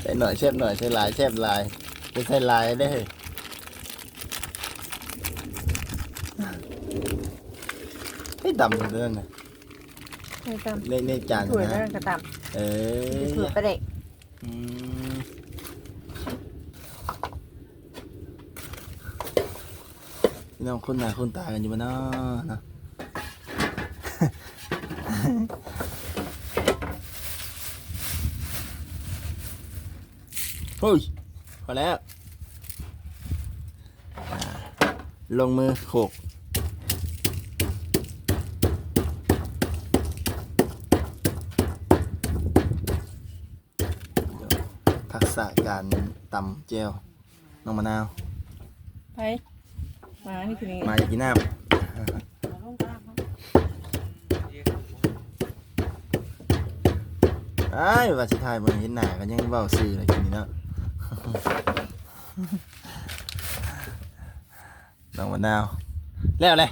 ใส่หน่อยเชฟหน่อยใส่หลายเชฟหลายจะใส่หลายได้อเฮ้ยดำเหมือนเดิมนะไม่ตามในในจานถั่วนะนั่นก็ตามเออถั่วประเด็กอืมพี่น้องคุณหน้าคุณตากันอยู่บ้านนาะนะ เฮ้ยพอแล้วอ่าลงมือโขกทักษะการตำเจลน้องมะนาว ไป มานี่คือนี่มาจากกินน้ำไอ้ายว่าสิทายเบิ่งเห็นหน้ากันยังเว้าซื่อเลยกินนี่เนาะ น้องมะนาว แล้วเลย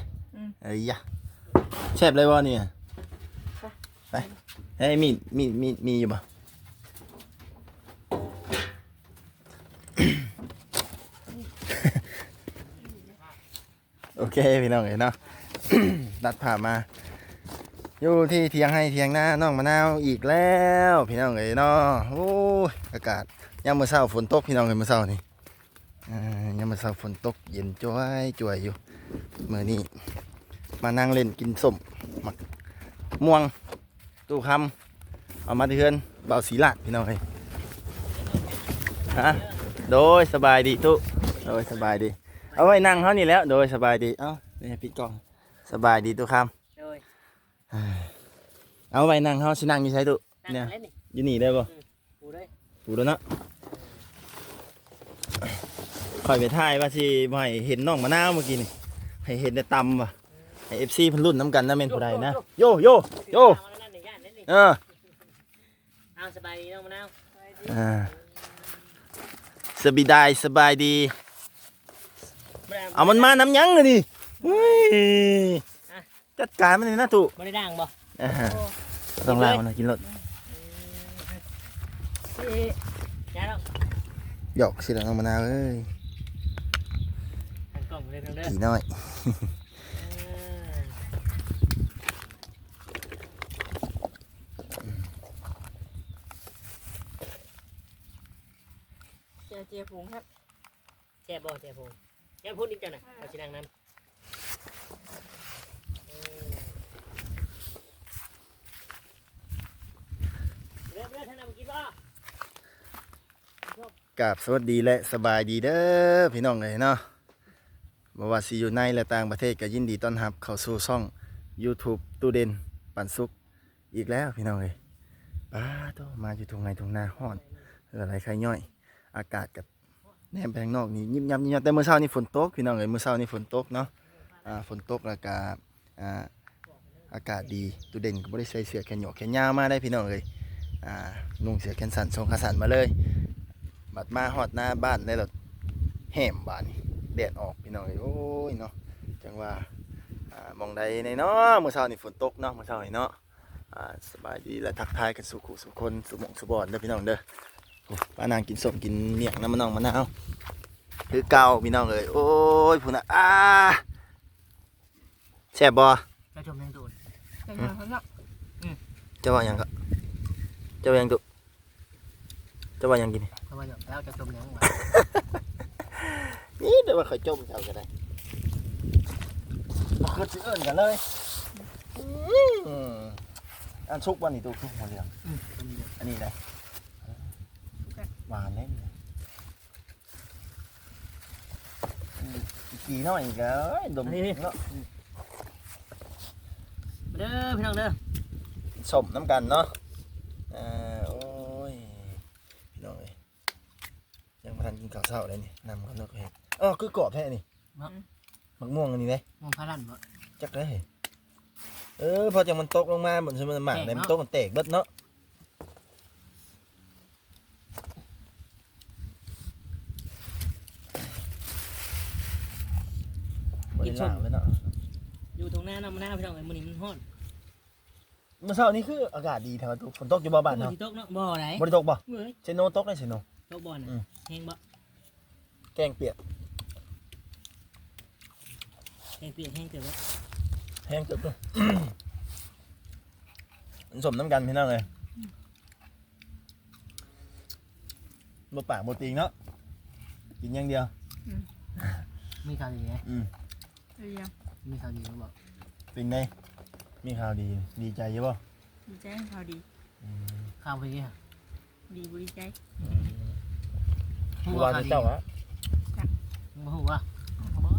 เอ้ยยะแซ่บเลยบ่เนี่ยไปเฮ้ยมีดมีดมีดมีอยู่บ่โอเคพี่น้องเอ๋ยเนาะตัดผ่ามา อยู่ที่เทียงให้เทียงหน้าน้องมะนาวอีกแล้ว พี่น้องเอ๋ยเนาะโอ้ยอากาศ ยามมื้อเช้าฝนตกพี่น้องเอ๋ยมื้อเช้านี่อ่ายามมื้อเช้าฝนตกเย็นจ้วยจ้วยอยู่มื้อนี้มานั่งเล่นกินส้มหมักม่วงตู้คำเอามาเทือนเบาสีลาดพี่น้องเอ๋ยฮะโดยสบายดีตุโดยสบายดี เอาไว้นั่งเขานี่แหล้ว โดยสบายดีเอ้านี่ปิดกล้องสบายดีตุคโดยำเอาไว้นั่งเขาสินั่งอยู่ใช้ตุนั่งเนี่ยเล่นนี่อยู่นี่ได้ป่ปูเลยปูแล้วเนาะ คอยไปถ่ายว่าสิบ่ให้เห็นน้องมะนาวเมื่อกี้นี่ให้เห็นแต่ตำว่ะให้เอฟซีเพิ่นรุ่นน้ำกันนะเมนผู้ใดนะโยโยโยเอาแล้วนั่นนี่ย่านเล่นนี่เออเอาสบายดีน้องมะนาวอ่าสบายดีสบายดี เอามันมาน้ำยั้งเลยดิเฮ้ยจัดการมันเลยนะตุไม่ได้ด่างบ่อ่าฮะต้องล่างมันนะกินรถย่าแล้วหยอกสิละน้องมะนาวเอ้ย หันกล่องเลยทางเด้อขี่น้อย เจียเจียผงครับแช่บ่แช่พูแช่พูดอีกจังน่ะเอาชินังน้ำเริ่มเริ่มท่านเอากินบ่กับสวัสดีและสบายดีเด้อพี่น้องเลยเนาะ บ่ว่าสิอยู่ในและต่างประเทศก็ยินดีต้อนรับ เข้าสู่ช่อง YouTube ตู้เด่นปันสุกอีกแล้วพี่น้องเลยป้าโตมาอยู่ตรงไหนตรงหน้าห้อนเอออะไรใครย่อย อากาศกับแนมไปข้างนอกนี่ยิบยับยิบยับแต่เมื่อเช้านี่ฝนตกพี่น้องเลยเมื่อเช้านี่ฝนตกเนาะอ่าฝนตกแล้วก็อ่าอากาศดีตู้เด่นก็บ่ได้ใส่เสื้อแขนหยอกแขนยาวมาได้พี่น้องเลยอ่านุ่งเสื้อแขนสั้นทรงขาสั้นมาเลย บัดมาฮอดหน้าบ้านได้แล้วแหมบ้านนี่ แดดออกพี่น้องเอ้ยโอ้ยเนาะจังว่าอ่ามองใดในเนาะเมื่อเช้านี่ฝนตกเนาะเมื่อเช้านี่เนาะอ่าสบายดีและทักทายกันสุขุสุขคนสุหมองสุบอนเด้อพี่น้องเด้อโอ้ป้านางกินส้มกินเมี่ยงน้ำมะนองมะนาวคือเก่าพี่น้องเอ้ยโอ้ยพุ่นน่ะอ้าแซ่บบ่จะจมยังตูนเจียเขาเนาะเจะว่าหยังก็เจะว่าหยังตุเจะว่าหยังกินเพราะว่าแล้วจะจมยังวะ นี่เดี๋ยวว่าเขาจมเจ้าก็ได้บ่คือสิเอิ้นกันเลยอืมอันซุกบ่นี่ตู้ซุกหัวเหลืองอืมจมยังอันนี้นะหวานเล่นเลยกี่น้อยอีกแล้วดมเนาะเด้อพี่น้องเด้อสมน้ำกันเนาะอ่าโอ้ยพี่น้องเอ้ยยังมาทันกินข้าวเช้าเลยนี่นำกันเนาะเห็ด อ๋อคือกรอบแท้นี่มักม่วงอันนี้เลยมองพารันบ่ จักได้เออพอจังมันตกลงมาเหมือนมันหมากเลยมันตกมันแตกเบิดเนาะบริลางเลยเนาะอยู่ตรงหน้าน้ำมะนาวพี่น้องไอ้มื้อนี้มันฮ้อนเมื่อเช้านี้คืออากาศดีแถวฝนตกอยู่บ่บ้านบ่เนาะสิตกเนาะบ่ไหนบ่ได้ตกบ่เว้ยเชโนตกได้เชโน ตกบ่น่ะอืมแห้งบ่แกงเปียก แห้งเปียกแห้งเกิดบ่แห้งเกือบเลยมันสมน้ำกันพี่น้องเลยบ่ปากบ่ติงเนาะ กินอย่างเดียว มีข่าวดีไหมอืมเรียงมีข่าวดีบ่เป็นไงมีข่าวดี ดีใจอยู่บ่ดีใจให้เขาดี ข่าวไปดิฮะดีบริใจ ผู้ว่าเจ้าอะบ่ฮู้ว่าบ่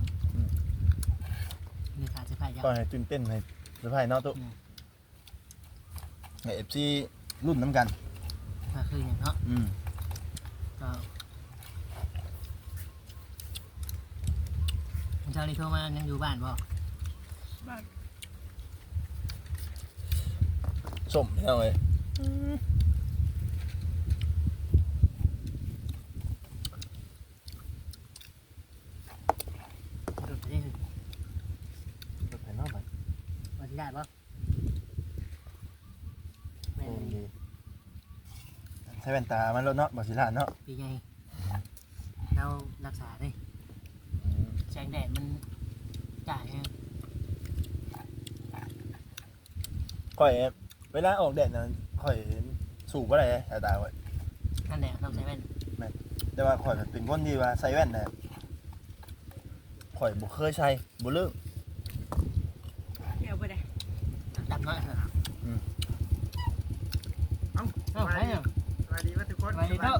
มีข่าวสิพายจังก็ให้ตื่นเต้นให้เซอร์ไพรส์เนาะตุ๊อืม ให้ FC รุ่นน้ำกัน ก็คืออย่างเนาะอืมก็เช้านี้โทรมายังอยู่บ้านบ่บ้านสมพี่น้องเลย หลุดไปได้คือ รถไถเนาะบัด บ่สิได้บ่แม่ โอ้ น ดีใช้ แว่นตามันรถเนาะบ่สิลาดเนาะปีใหญ่เรารักษาเด้แสงแดดมันจ่ายฮะค่อยเวลาออกแดดน่ะค่อยสูบบ่ได้สายตาไว้นั่นแหละต้องใช้แว่นแต่ว่าข่อยเป็นคนที่ว่าใส่แว่นน่ะข่อยบ่เคยใส่บ่เลิก เดี๋ยวไปได้ ดำน้อยเหรอ อืม เอ้าเอ้าใช่เหรอ สวัสดีว่าทุกคน สวัสดีครับ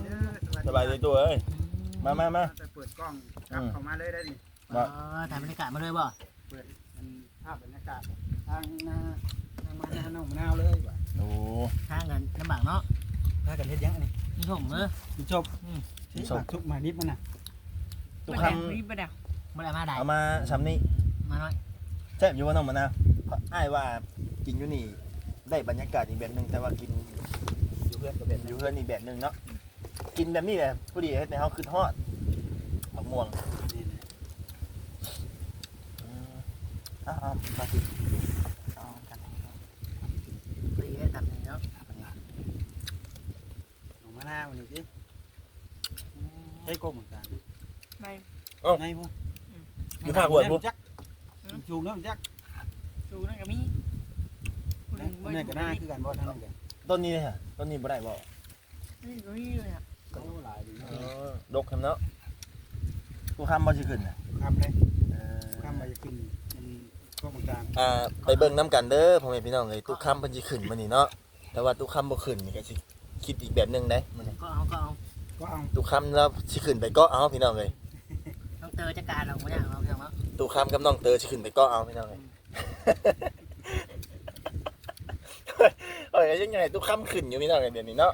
ส บายเลยตัวเอ้ยมามามาจะเปิดกล้องกลับเข้ามาเลยได้ดิอ๋อถ่ายบรรยากาศมาเลยบ่เปิดมันภาพบรรยากาศทางหน้าทางมาหน้าน้องมะนาวเลยว่ะโอ้ทางเงินลำบากเนาะพากันเฮ็ดยังอันนี้นี่ผมเออจบที่ฝากทุกมานิดมันน่ะทุกไปคได้รีบไปได้ไม่ได้มาได้ำเอามาซ้ำนี้มาหน่อยแซ่บอยู่ว่าน้องมะนาวอ้ายว่ากินอยู่นี่ได้บรรยากาศอีกแบบหนึงแต่ว่ากินอยู่เพื่อนก็แบบอยู่เพื่อนอีกแบบหนึงเนาะ กินแบบนี้แหละผู้ดีเฮ็ดในเฮาคือฮอดมะม่วงนี่นะอืมเอาเอามาสิเอากันตีได้ตัดนี่เนาะน้องมะนาวนี่สิใช้กล้องเหมือนกันไปในพวกอยู่ภาคหัวดปุ๊บจักจูงแล้วจักดูนั่นก็มีคนหนึ่งบ่นี่ก็น่าคือกันบ่ทางนั้นกันต้นนี้เลยค่ะต้นนี้บ่ได้บ่นี่ก็มีเลยอะโอ้หลาย ดีเออดกคำเนาะกูคำบ่สิขึ้นน่ะคำเลยเออคำมาจะขึ้นมันกล้องกลางอ่าไปเบิ่งน้ำกันเด้อพ่อแม่พี่น้องเอ้ยตุกคำเพิ่นสิขึ้นมื้อนี้เนาะแต่ว่าตุกคำบ่ขึ้นนี่ก็สิคิดอีกแบบหนึงเด้มื้อนี้ก็เอาก็เอาก็เอาตุกคำแล้วสิขึ้นไปเก็เอาพี่น้องเอ้ยต้องเจอจักการเราไม่ได้เราเพียงเนาะตุกคำกับน้องเตอสิขึ้นไปเก็เอาพี่น้องเอ้ยเอ้ยยังไงตุกคำขึ้นอยู่พี่น้องเอ้ยเดี๋ยวนี้เนาะ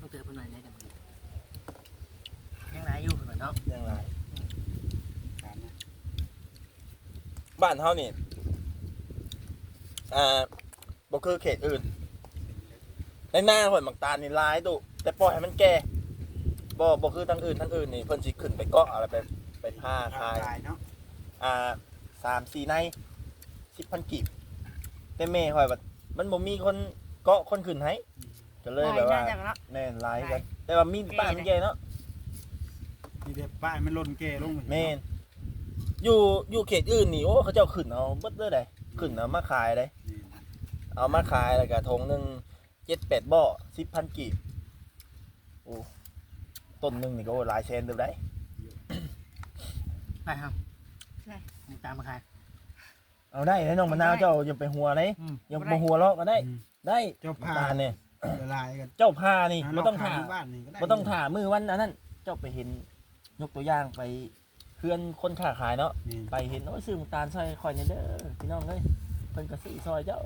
ต้องเจอคนไหนได้กันยังไรอยู่เหมือนเนาะ ยังไง ถามนะ บ้านเฮานี่อ่าบ่คือเขตอื่น ในหน้าหอยหมักตาลนี่หลายตุแต่ปล่อยให้มันแก่บ่บ่คือทางอื่นทางอื่นนี่เพิ่นสิขึ้นไปเกาะอะไรไปไปผ้าคายตายเนาะอ่าสามสี่ในสิบพันกีบแต่แม่คอยแบบมันบ่มีคนเกาะคนขึ้นให้ก็เลยแบบว่าไปน่จะเนาะแน่นหลายกัน แต่ว่ามีป้ามันแก่เนาะนี่เด็บป้ายมันล่นแก่ลงไปแม่น อยู่อยู่เขตอื่นนี่โอ้เขาเจ้าขึ้นเอาเบิดเลยได้ขึ้นเอามาขายได้นี่เอามาขายแล้วก็ทงหนึ่งเจ็ดแปดบ่อสิบพันกีบโอ้ต้นหนึ่งนี่ก็หลายแสนเดียวได้ไปครับตามมาใครเอาได้ให้น้องมะนาวเจ้าอย่าไปหัวเลยอืมอย่าไปหัวเราะก็ได้ อืม ได้เจ้าผ้าตาเนี่ยละลายกันเจ้าพานี่ไม่ต้องหถามบ้านนี่ก็ได้บ่ต้องถามมือวันอันนั้น เจ้าไปเห็นยกตัวอย่างไป เพื่อนคนค้าขายเนาะนี่ไปเห็นโอ้ยซื้อหมูตาลซอยคอยเนี่ยเด้อพี่น้องเอ้ยเพิ่นก็ซื้อซอยเจ้า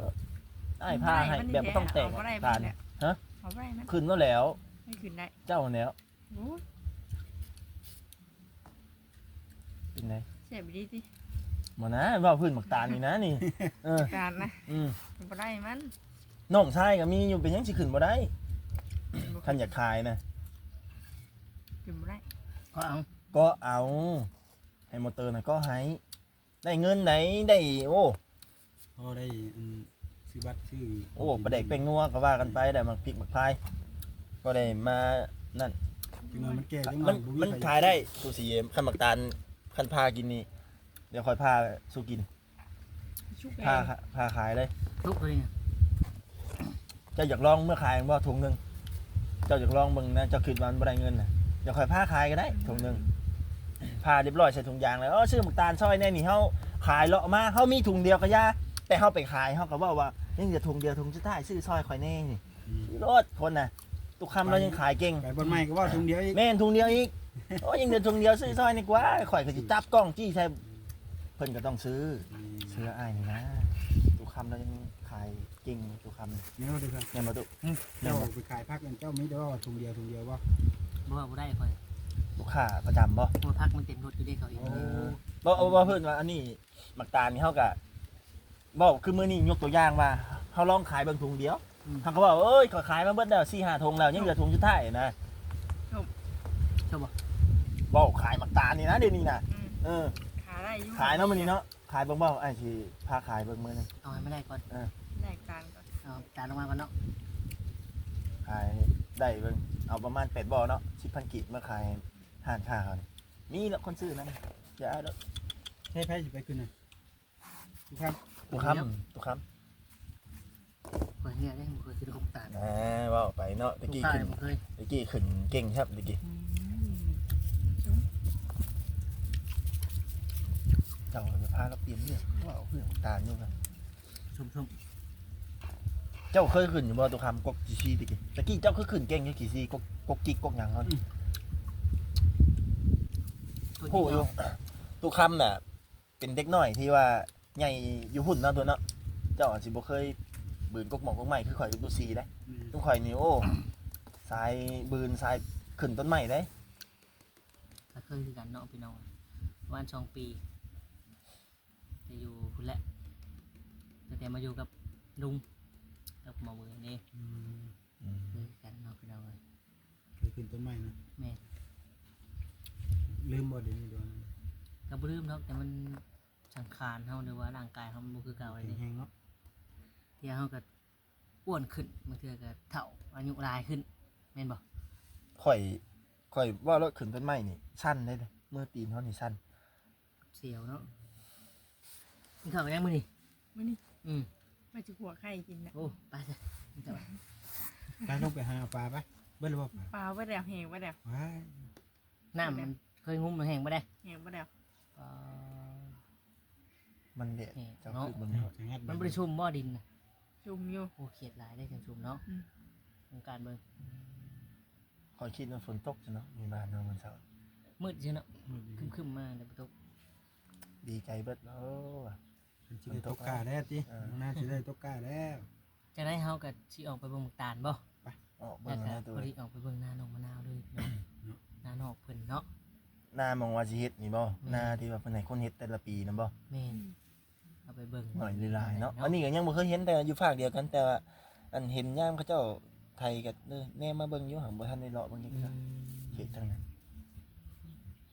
ได้ายผ้าให้แบบบ่ต้องแต่งเอาบ่ได้ตาลมันแหละฮะเอาไปมันขึ้นแล้วแล้ว ไม่ขึ้นได้เจ้าแล้วโอ้ยเป็นไงเสียบดีสิบ่นะว่าพื้นหมักตาลนี่นะนี่ เออการนะอืมมันบ่ได้มันน้องชายก็มีอยู่เป็นหยังสิขึ้นบ่ได้คันอยากขายนะขึ้นบ่ได้ก็เอาก็เอา ให้มอเตอร์น่ะก็ให้ได้เงินไหนได้โอ้พอได้อันซื้อบัตรซื้อโอ้ประเด็กเป็นงัวก็ว่ากันไปได้มาพริกมาพายก็ได้มานั่นจังหวะมันแก่จังหมัวะนบ่มันใครขายได้สูสีเอ็มขันหมักตาลขันพากินนี่เดี๋ยวคอยพาสู้กินชุกพาเองพาขายเลย ทุกเลยเนี่ยเจ้าอยากลองเมื่อขายว่าถุงหนึ่งเจ้าอยากลองเบิ่งนะเจ้าคิดวามันบ่ได้เงินนะเดี๋ยวคอยพาขายก็ได้ถุงหนึ่ง พาเรียบร้อยใส่ถุงยางเลยเออซื้อหมักตาลซอยแน่นี่เฮาขายเลาะมาเฮามีถุงเดียวก็ยาแต่เฮาไปขายเฮาก็บอกว่านี่จะถุงเดียวถุงสุดท้ายซื้อซอยข่อยแน่นี่อืมรถคนน่ะตุกคำเรายังขายเก่งไปบนไม้ก็ว่าตรงเดียวอีกแม่นถุงเดียวอีกโอ้ยยังเดือนถุงเดียวซื้อซอยนี่กว่าข่อยก็จะจับกล้องจี้ใช่เพิ่นก็ต้องซื้อซื้ออ้ายนี่นะตุกคำเรายังขายเก่งตุกคำนี่เนี่ยดูครับแม่นมาตุเจ้าไปขายพักกันเจ้าไม่ได้ว่าถุงเดียวถุงเดียวว่าบ่ว่าบ่ได้ค่อย ลูกค้าประจำบ่เพราะว่าพักมันเต็มรถอยู่เด้เขาเองโอ้บ่เอาบ่เพิ่นว่าอันนี้หมักตาลนี่เฮาก็บ่คือมื้อนี้ยกตัวอย่างว่าเฮาลองขายเบิ่งถุงเดียวเฮาก็บอกเอ้ยขอยขายมาเบิดแล้ว4 5ถุงแล้วยังเหลือถุงสุดท้ายนะใช่บ่บ่ขายหมักตาลนี่นะเดี๋ยวนี้น่ะอืมเออขายได้อยู่ขายเนาะมื้อนี้เนาะขายเบิ่งบ่ไอ้ที่พาขายเบิ่งมื้อนึงเอาให้ไม่ได้ก่อนได้การก่อนเอาจานลงมาก่อนเนาะขายได้เบิ่งเอาประมาณ8บ่อเนาะ10,000กิมาขาย ห้านค้าเขานี่มีแล้วคนซื้อนั่นอย่าเอาเด้อใช่ไพ่สิไปขึ้นน่ะทุกครับตุกคำตุกคำเคยเนี่ยได้บ่เคยคือลูกตาลอ่าเว้าไปเนาะตะลูกกี้ตาลขึ้นบ่เคยตะกี้ขึ้นเก่งครับตะกี้อืมเจ้าจะพาเราเปลี่ยนเรื่องว่าเอาเรื่องตาลอยู่กันชุ่มเจ้าเคยขึ้นอยู่บ่ตัวคำกกจีซีตะกี้ตะกี้เจ้าเคยขึ้นเก่งแค่กี่ซีกกกกจิกกกหยังเขา นี่ๆตัวโอ้นี้ยตัวคำน่ะ เป็นเด็กน้อยที่ว่าใหญ่อยู่หุ่นเนาะตัวเนาะเจ้าอาจสิบ่เคยบืนกกหมอกกกใหม่คือข่อยกับตัวซีได้ตัวข่อยนี่โอ้สายบืนสายขึ้นต้นใหม่ได้ก็เคยคือกันเนาะพี่น้องประมาณสองปีจะอยู่คุณแหละแต่แต่มาอยู่กับลุงกับหมอมือนี่อืมเคยกันเนาะพี่น้องเลยเคยขึ้นต้นไม้นะแม่ ลืมบ่เดี๋ยวนี้เดี๋ยวก็บ่ลืมเนาะแต่มันสังขารเฮาหรือว่าร่างกายเฮามันบ่คือเก่าเลยเด้แห้งๆเนาะที่เฮาก็อ้วนขึ้นบางเทื่อก็เฒ่าอายุรายขึ้นแม่นบ่ข่อยข่อยว่ารถขึ้นต้นใหม่นี่สั้นได้เลยเมื่อตีนเขานี่สั้นเสียวเนาะกินข้าวกันยังมื้อนี้มื้อนี้อืมมาจะหัวไข่กินนะโอ้ไปจ้ะกินข้าวไปลงไปหาปลาไปเบิ้ลบ่ปลาปลาไว้แล้วแหงไว้แล้วว้ายน้ำมัน เคยงุ้มมันแห้งบ่ได้แหงไว้แล้วอ่ามันเด็ดนี่เจ้าเนาะ คือเบิ่งจะงัดมันบ่ได้ชุ่มบ่ดินน่ะจุ่มอยู่ โอ้เขียดหลายได้จังชุ่มเนาะอืม วงการเบิ่งข่อยคิดว่าฝนตกจ้ะเนาะมีบ้านเนาะมันเช้ามืดซื่อเนาะครึมๆมาแต่บ่ตกดีใจเบิดแล้วว่ะมันสิได้ตกกาแล้วติเออน้องน่าสิได้ตกกาแล้ว จะได้เฮาก็สิออกไปเบิ่งหมึกตาลบ่ออกแล้เบิ่วงก็นะตัวพอดีออกไปเบิ่งหน้าน้องมะนาวเลยเนาะหน้านอกเพิ่นเนาะ หน้ามองว่าสิเฮ็ดนี่บ่หน้าที่ว่าเพิ่นให้คนเฮ็ดแต่ละปีนํบ่แม่นเอาไปเบิ่งหน่อยหลายๆเนาะอันนี้ก็ยังบ่เคยเห็นแต่อยู่ภาคเดียวกันแต่ว่าอันเห็นยามเขาเจ้าไทยก็เด้อแน่มาเบิ่งอยู่หังบ่ทันได้เลาะเบิ่งจักอืเทื่อมเฮ็ดจังนั้น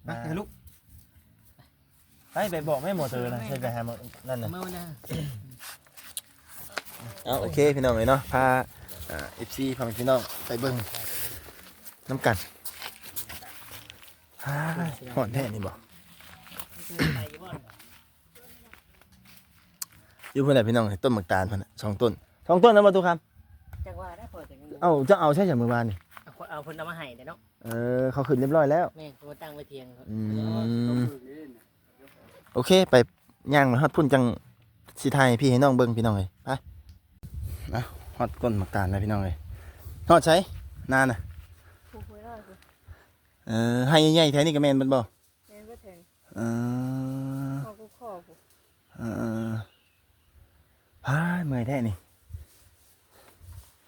ไปไปลูกไปไปบอกแม่หมอเตอนะใช่ไปหาหมอนั่นน่ะเมื่อวันน่ะเอาโอเคพี่น้องเอ้ยเนาะพาอ่า FC พาพี่น้องไปเบิ่งน้ำกัน ฮ่าฮ้อนแท้นี่บ่ไปอยู่บ่อยู่เพิ่นน่ะพี่น้องต้นหมากตาลเพิ่นน่ะสองต้นสองต้นนะบ่ตุกครับจังว่าได้เปิดแต่ยังเอ้าจะเอาใช่จากมื้อวานนี่เอาคนเอาเพิ่นเอามาให้เด้อเนาะเออเขาขึ้นเรียบร้อยแล้วแม่นเพิ่นมาตั้งไว้เทียงเขาอืมโอเคไปย่างมาฮอดพุ่นจังสิไทยพี่ให้น้องเบิ่งพี่น้องเลยไปนะฮอดต้นหมากตาลแล้วพี่น้องเลยฮอดใช้นานน่ะผูกไว้แล้วสิ เออให้ใหญ่ๆแท้นี่ก็แม่นเบิดบ่แม่นบ่ถึงเออข้อกูข้อกูเออพายเมื่อยแท้นี่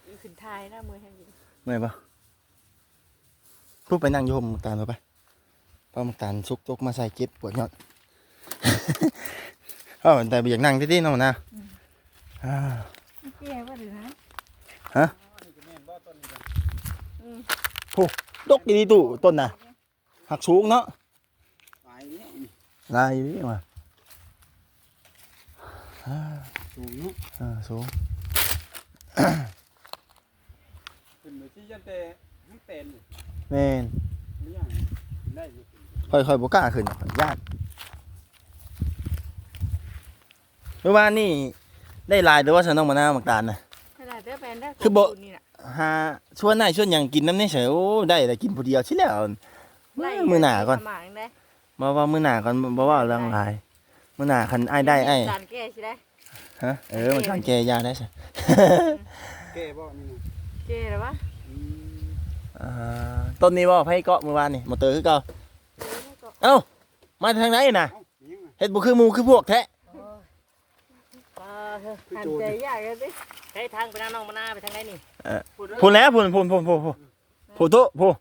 อีขึ้นทายหน้ามือแห้งกินเมื่อยบ่พูดไปนั่งอยู่ห่มหมากตาลบ่ไปเพราะหมากตาลซุกตกมาใส่เก็บปวดยอดเอ้าแต่บ่อยากนั่งที่ๆเนาะนะอ่าแก่ว่าหรือนะนี่ก็แม่นบ่ต้นนี้ก็ ดกดีๆตู่ต้นน่ะหักสูงเนาะไปนี่ลายอยู่นี่ว่ะอ่าสูงเนาะอ่าสูงขึ้นไปที่ยันเตะทั้งเต็นนี่แม่นมีอย่างได้อยู่ค่อยๆบ่กล้าขึ้นหรอกญาติเมื่อวานนี่ได้หลายหรือว่าฉันต้องมาหน้ามักตาลนะขนาดเด้อแฟนได้คือบ่ณนี่น่ะ หาชวนนายชวนหยังกินน้ำนี่เฉยโอ้ได้แต่กินผู้เดียวชิแล้วมือหน้าก่อนประมาณได้บ่ว่ามือหน้าก่อนบ่ว่าเรื่องหลายมือหน้าคันอ้ายได้อ้ายจานแก้ใช่ได้ฮะเออมันทางแกยาได้ใช่แก้บ่นี่นะแก้หรือวะอืมอ่าต้นนี้บ่ไผเกาะเมื่อวานนี่มอเตอร์คือเก่าเออไม่ก็เอ้ามาทางไหนน่ะเอ้ามีหยังอะเฮ็ดบ่คือหมู่คือพวกแท้ปลาเถอะคือหันโจรใจยากเลยสิใช้ทางไปทางน้องมานาไปทางไหนนี่พูนแล้วพูนพูนพูนพูนพูนพูนโตพูน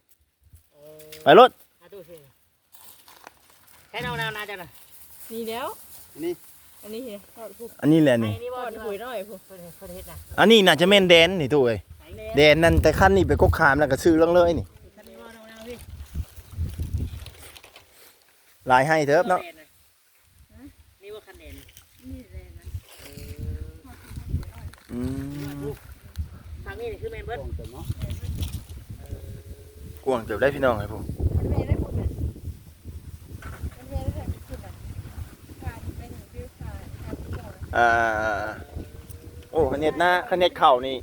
เออไปรถอาตู้สิใช้น้องนานาจ้ะน่ะนี่แล้วอันนี้อันนี้เห็นทอดผูกอันนี้แหละไอ้นี่นี่ทบ่อดที่หุยว่าหน่อยผูกเพิ่นเพิ่นเฮ็ดน่ะอันนี้น่าจะแม่นแดนนี่ตู้เอ้ยไหนแดนนั่นแต่คันนี้ไปกกขามแล้วก็ซื้อเรื่องเลยนี่คันนี้บ่น้องนาพี่หลายให้เถิบเนาะ นี่ว่าคันเด่น นี่เลยนะ อืม ทาง นี้นี่คือแม่นเบิดกองเต็มเนาะกวางเติบได้พี่น้องไอ้พวกมันเมย์ได้ผูกเลยมันเมย์ได้ผูกเลยขาดเป็นฟิวขาดขาดที่ก่อนอ่าโอ้คะแนนหน้าคะแนนเข่านี่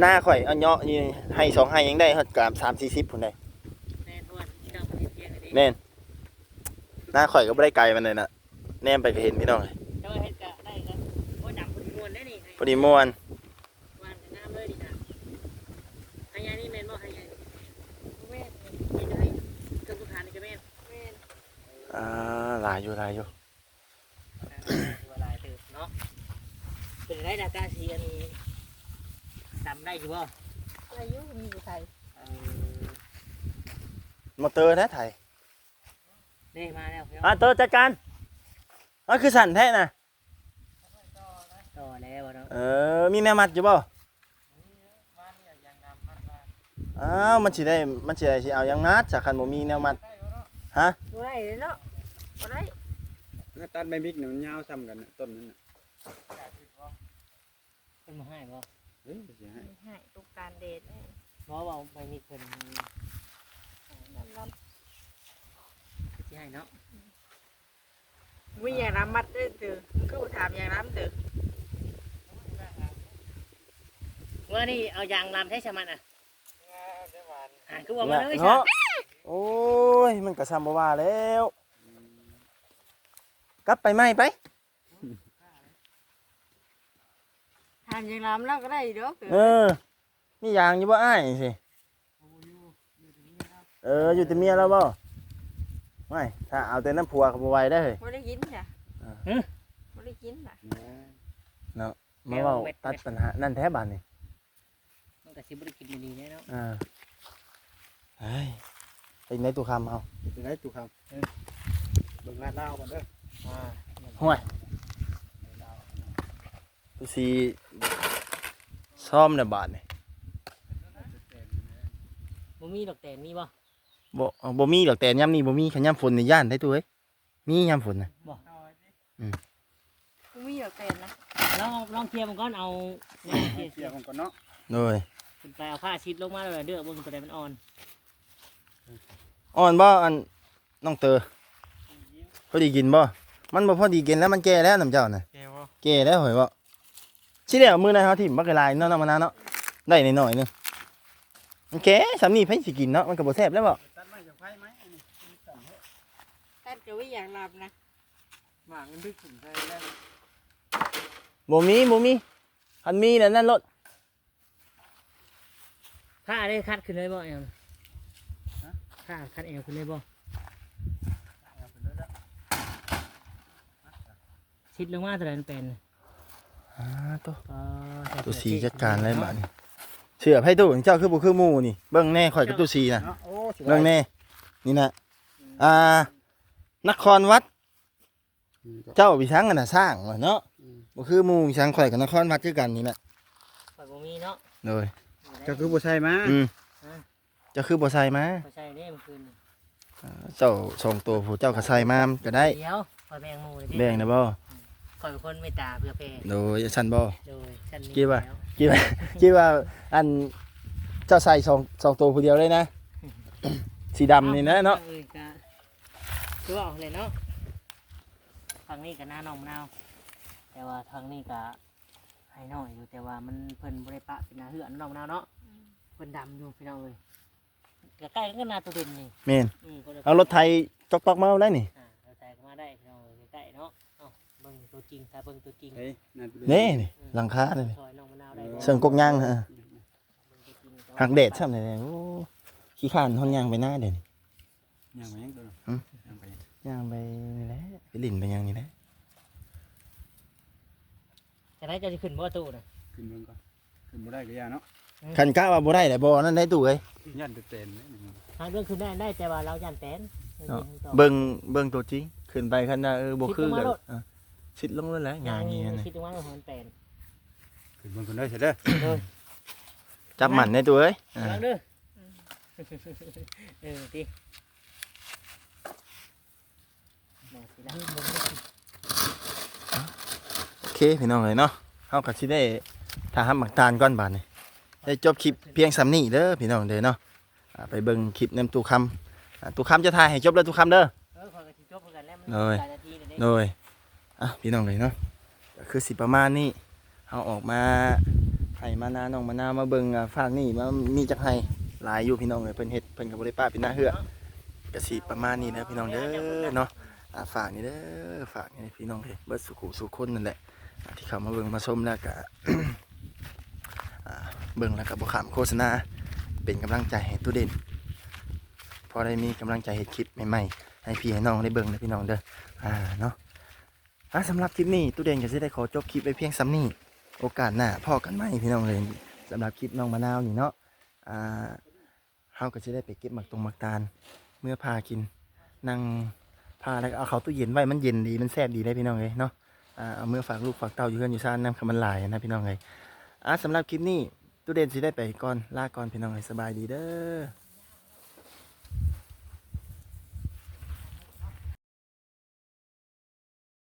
หน้าข่อยเอาเนาะนี่ให้สองให้ยังได้ฮอดกามสามสี่สิบพุ่นได้แม่นเพราะว่าเจ้าประเทศเที่ยงอันนี้แน่นหน้าข่อยก็บ่ได้ไกลมันเลยน่ะแนมไปก็เห็นพี่น้องเลยเจ้าเฮ็ดก็ได้ก็โอ้ยดำพุ่นมวนได้นี่พอดีม่วน วานก็งามเลยดิจ้ะให้ยายนี่แม่นบ่ให้ยาย เมย์ นี่ก็ให้เครื่องสุขานนี่ก็แม่น เมย์ อ่าหลายอยู่หลายอยู่ตัวลายตื่นเนาะเป็นไรดากาสีอันนี้จำได้อยู่บ่อายุมีอยู่ไทยเออมอเตอร์นะไทยนี่มาแล้วพี่น้อ่าองเตอร์จัดการอะคือสั่นแท้น่ะต่อแล้วบ่เนาะเออมีแนวมัดอยู่บ่อ้าวมันสิได้มันสิได้สิเอายังนัดจากคันบ่มีแนวมัด ฮะบ่ได้เลยเนาะบ่ได้แล้วตัดใบมิกเนี่ยมันยาวซ้ำกันน่ะต้นนั้นน่ะเป็นมาให้บ่เฮ้ยสิให้ไม่ให้ตุกการเดทแน่เพราะว่าไม่มีคนน้ำน้สิให้เนาะำวิ่งอย่างน้ำมัดได้ตือมันก็ถามอย่างน้ำตือว่านี่เอายางลำให้ชะมันอะอ่าคือว่ามาเลยใช่เนาะ โอ้ย มันก็ซ้ำบ่ว่าแล้ว กลับไปไหมไปถามอย่างน้ำแล้วก็ได้เด้อตือเออ มียางอยู่บ่อ้ายสิ เออ อยู่แต่เมียแล้วบ่ไม่ถ้าเอาแต่น้ำผัวก็บ่ไหวได้เฮ้ยบ่ได้กินจ้ะอ่าบ่ได้กินน่ะมาเว้าตัดปัญหา นั่นแท้บาดนี่มันก็สิบ่ได้กินดีๆแน่เนาะอ่าเฮ้ย ไปในตู้คำเอาสิได้ตุกครับเออเบิ่งลาดลาวก่อนเด้ออ่าห่วยตู้ซีซ่อมในบาทนี่บ่มีดอกแตนมีบ่บ่เอาบ่มีดอกแต่ย่ำนี่บ่มีขันย่ำฝนในย่านได้ตัวเอ้ยมีย่ำฝนนะกูมีดอกเต็นนะลองลองเคลียร์มันก่อนเอาแนวเคลียร์เคลียร์กันก่อนเนาะโดยขึ้นไปเอาผ้าชิดลงมาเลยเด้อเบิ่งตัวใดมันอ่อน อ่อนบ่อันน้องเตอพอดีกินบ่ มันบ่พอดีกินแล้วมันแก่แล้วน้ำเจ้าน่ะแก้วแก่แล้วเหรอบ่สิแล้วมื้อนั้นเฮาถิ่มบักกะลายเนาะน้ำมันาวเนาะได้หน่อยๆหนึงมันแก่สำนี้ไผสิกินเนาะมันก็บ่แซ่บแล้วบ่ตัดไม้จากไฟไหมอันนี้ตัดให้แต่ก็วิ่งอย่างลำนะหมากมันดึกถึงใจแล้วบ่มีบ่มีคันมีนั่นนั่นรถผ้าได้คัดขึ้นเลยบ่เอว ผ้าคัดเอวขึ้นเลยบ่ชิดลงมาตัวใดมันเป็นอ่าตัวก็ใส่ตัวสีเสื้อจัดการเลยบาดนี้เชื่อไผตู้เจ้าคือบ่คือหมู่นี่เบิ่งแน่ข่อยกับตู้สีน่ะเนาะโอ้สิเบิ่งแน่นี่น่ะอ่านครวัด อืมก็เจ้าวิชังกันน่ะสร้างว่ะเนาะอืมบ่คือหมู่วิชังข่อยกับนครวัดคือกันนี่น่ะข่อยบ่มีเนาะโดยก็คือบ่ใช่มาอืม เจ้าคือบ่ใส่มาข่อยใส่ได้เมื่อคืนนี่เจ้าส่งตัวผู้เจ้าก็ใส่มาก็ได้เดี๋ยวข่อยแบ่งหมู่เลยดิแบ่งได้บ่อยเป็นคนเมตตาเพื่อเพโดยฉันบ่โดยฉันนี่คิดว่าแล้วคิดว่าคิดว่าอันเจ้าใส่สองสองตัวผู้เดียวเลยนะ สีดำนี่นะเนาะออก็คือว่าเอาเลยเนาะทางนี้ก็หน้าหนองมะนาวแต่ว่าทางนี้ก็ให้น้อยอยู่แต่ว่ามันเพิ่นบริปะเป็นหนาเหือนหนองมะนาวเนาะเพิ่นดำอยู่พี่น้องเลยก็ ใกล้กันก็นาตัวเด่นนี่เมนอืมคนละเอารถไทยจอกปอกมาเอาได้นี่อ่าเราใจก็มาได้พี่น้องเลยใกล้ๆเนาะเอาเบิ่งตัวจริงถ้าเบิ่งตัวจริงเฮ้ยนั่นไปเลยนี่นี่หลังคาเลยนี่ซอยหนองมะนาวได้บ่เชิงกกย่างฮะเบิ่งตัวจริงแต่ว่าหักเดชช่ำเลยโอ้ขี้ข้านห้องย่างไปหน้าเด่นยังไปยังตัวหืมยังไปยังย่างไปนี่แหละไปลิ่นไปย่างนี่แหละจะได้จะสิขึ้นบ่ตู้น่ะขึ้นเบิ่งก่อนขึ้นบ่ได้ก็ยาเนาะ คันกะว่าบ่ได้แต่บ่นั่นได้ตู้เอ้ยยันเต็มๆเลยนี่ทางเรื่องขึ้นได้ได้แต่ว่าเรายันแตนเนาะเบิ่งเบิ่งตัวจริงขึ้นไปคันน่ะเออบ่คือกันอะชิดลงเลยแหละย่างนี้นะคิดว่ามันแตนขึ้นเบิ่งคนได้เสร็จเด้อจับหมันในตัวเอ้ยอ่าลองดูเออดิแม่สิละโอเคพี่น้องเอ้ยเนาะเฮาก็สิได้ถ้าหาหมักตาลก่อนบาดนี้ ได้จบคลิปเพียงสำนี้เด้อพี่น้องเด้อเนาะอ่าไปเบิ่งคลิปนํตู้คำอ่าตู้คำจะถ่ายให้จบแล้วตู้คำเด้อ เออขอยก็สิจบเหมือนกันแล้วมันเลยหลายนาทีเลยเด้ โดยอะพี่น้องเลยเนาะก็คือสิประมาณนี้เอาออกมาให้มานาน้องมานามาเบิ่งอะฝากนี่มามีจักให้หลายอยู่พี่น้องเลยเพิ่นเฮ็ดเพิ่นก็บ่ได้ป้าเป็นหน้าเหือกก็สิประมาณนี้นะพี่น้องเด้อเนาะอะฝากนี่เด้อฝากนี่พี่น้องเด้อเบิดสุขุสุขคนนั่นแหละอะที่เข้ามาเบิ่งมาชมแล้วก็อ่า เบิ่งแล้วก็บ่ขามโฆษณาเป็นกำลังใจให้ตู้เด่นพอได้มีกำลังใจเฮ็ดคลิปใหม่ๆให้พี่ให้น้องได้เบิ่งนะพี่น้องเด้ออ่าเนาะอะสำหรับคลิปนี้ตู้เด่นก็จะได้ขอจบคลิปไปเพียงซ้ำนี้โอกาสหน้าพ่อกันไหมพี่น้องเลยสำหรับคลิปน้องมะนาวนี่เนาะอ่าเฮาก็จะได้ไปเก็บหมักตรงหมักตาลเมื่อพากินนั่งพาแล้วก็เอาเขาตู้เย็นไว้มันเย็นดีมันแซ่บดีได้พี่น้องเลยเนาะเอาเมื่อฝากลูกฝากเต้าอยู่เพื่อนอยู่ซ่านน้ำคำมันหลายนะพี่น้องเลยอะสำหรับคลิปนี้ ตู้เด่นสิได้ไปก่อนลาก่อนพี่น้องให้สบายดีเด้อ